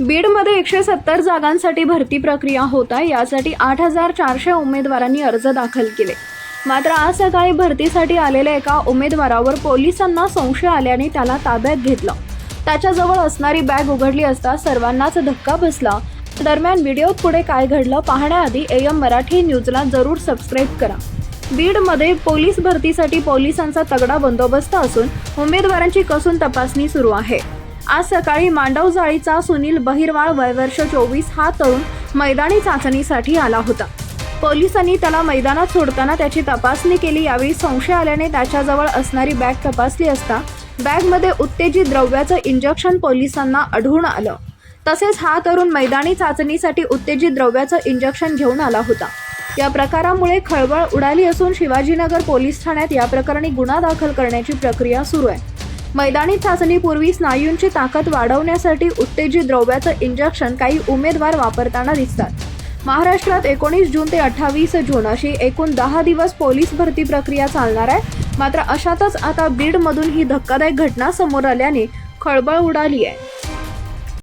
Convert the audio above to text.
बीडमध्ये एकशे सत्तर जागांसाठी भरती प्रक्रिया होत आहे. यासाठी आठ हजार चारशे उमेदवारांनी अर्ज दाखल केले. मात्र आज सकाळी भरतीसाठी आलेल्या एका उमेदवारावर पोलिसांना संशय आल्याने त्याला ताब्यात घेतलं. त्याच्याजवळ असणारी बॅग उघडली असता सर्वांनाच धक्का बसला. दरम्यान व्हिडिओत पुढे काय घडलं पाहण्याआधी एम मराठी न्यूजला जरूर सबस्क्राईब करा. बीडमध्ये पोलीस भरतीसाठी पोलिसांचा तगडा बंदोबस्त असून उमेदवारांची कसून तपासणी सुरू आहे. आज सकाळी मांडवजाळीचा सुनील बहिरवाळ वय वर्ष चोवीस हा तरुण मैदानी चाचणीसाठी आला होता. पोलिसांनी त्याला मैदानात सोडताना त्याची तपासणी केली यावेळी संशय आल्याने त्याच्याजवळ असणारी बॅग तपासली असता बॅगमध्ये उत्तेजित द्रव्याचं इंजेक्शन पोलिसांना आढळून आलं. तसेच हा तरुण मैदानी चाचणीसाठी उत्तेजित द्रव्याचं इंजेक्शन घेऊन आला होता. या प्रकारामुळे खळबळ उडाली असून शिवाजीनगर पोलीस ठाण्यात या प्रकरणी गुन्हा दाखल करण्याची प्रक्रिया सुरू आहे. मैदानी चाचणीपूर्वी स्नायूंची ताकद वाढवण्यासाठी उत्तेजित द्रव्याचं इंजेक्शन काही उमेदवार वापरताना दिसतात. महाराष्ट्रात एकोणीस जून ते अठ्ठावीस जून अशी एकूण दहा दिवस पोलीस भरती प्रक्रिया चालणार आहे. मात्र अशातच आता बीडमधून ही धक्कादायक घटना समोर आल्याने खळबळ उडाली आहे.